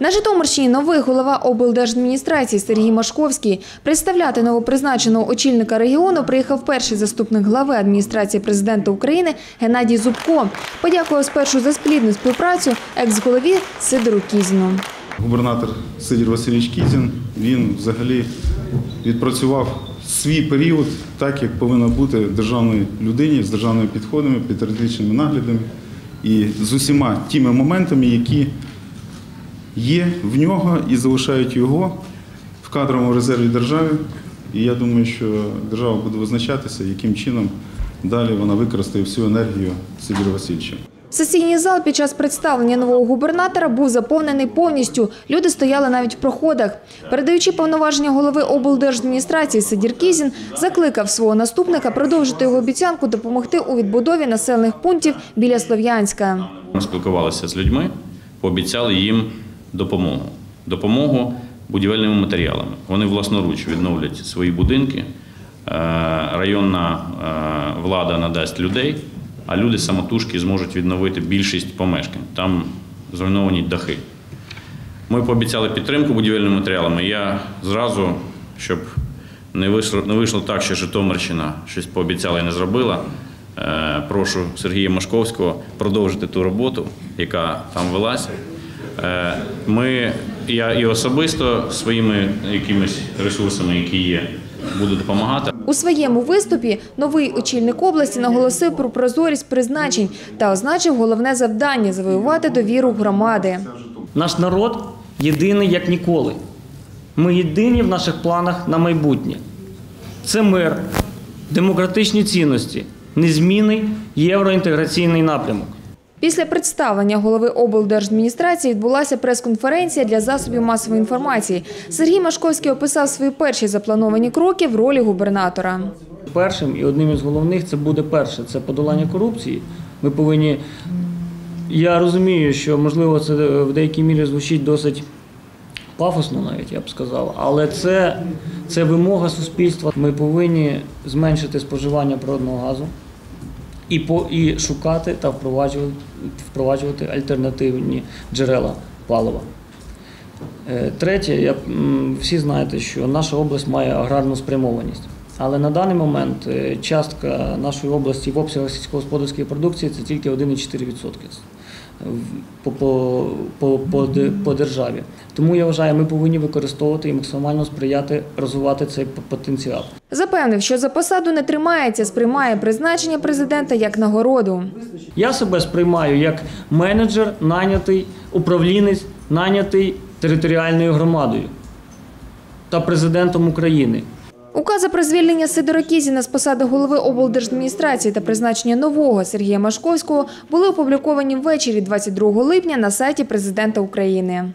На Житомирщині новий голова облдержадміністрації Сергій Машковський. Представляти новопризначеного очільника регіону приїхав перший заступник глави адміністрації президента України Геннадій Зубко. Подякував спершу за сплідну співпрацю екс-голові Сидору Кізіну. Губернатор Сидір Васильович Кізін, він взагалі відпрацював свій період так, як повинно бути державної людині з державними підходами, патріотичними наглядами і з усіма тими моментами, які є в нього і залишають його в кадровому резерві держави. І я думаю, що держава буде визначатися, яким чином далі вона використає всю енергію Сидіра Васильовича. Сесійний зал під час представлення нового губернатора був заповнений повністю. Люди стояли навіть в проходах. Передаючи повноваження голови облдержадміністрації Сидір Кізін, закликав свого наступника продовжити його обіцянку допомогти у відбудові населених пунктів біля Слов'янська. Ми спілкувалися з людьми, пообіцяли їм допомогу. Допомогу будівельними матеріалами. Вони власноруч відновлять свої будинки. Е, Районна е, влада надасть людей, а люди самотужки зможуть відновити більшість помешкань. Там зруйновані дахи. Ми пообіцяли підтримку будівельними матеріалами. Я зразу, щоб не вийшло, не вийшло так, що Житомирщина щось пообіцяла і не зробила. е, Прошу Сергія Машковського продовжити ту роботу, яка там велась. Е, Ми, я і особисто своїми якимись ресурсами, які є, буду допомагати. У своєму виступі новий очільник області наголосив про прозорість призначень та означив головне завдання – завоювати довіру громади. Наш народ єдиний як ніколи. Ми єдині в наших планах на майбутнє. Це мир, демократичні цінності, незмінний євроінтеграційний напрямок. Після представлення голови облдержадміністрації відбулася прес-конференція для засобів масової інформації. Сергій Машковський описав свої перші заплановані кроки в ролі губернатора. Першим і одним із головних це буде перше це подолання корупції. Ми повинні. Я розумію, що можливо це в деякій мірі звучить досить пафосно, навіть я б сказав, але це, це вимога суспільства. Ми повинні зменшити споживання природного газу і, по, і шукати та впроваджувати, впроваджувати альтернативні джерела палива. Е, Третє, я, всі знаєте, що наша область має аграрну спрямованість. Але на даний момент е, частка нашої області в обсягах сільськогосподарської продукції це тільки 1,4% в- по, по, по, по, по державі. Тому я вважаю, ми повинні використовувати і максимально сприяти розвивати цей потенціал. Запевнив, що за посаду не тримається, сприймає призначення президента як нагороду. Я себе сприймаю як менеджер, найнятий, управлінець, найнятий територіальною громадою та президентом України. Укази про звільнення Сидора Кізіна з посади голови облдержадміністрації та призначення нового Сергія Машковського були опубліковані ввечері 22 липня на сайті президента України.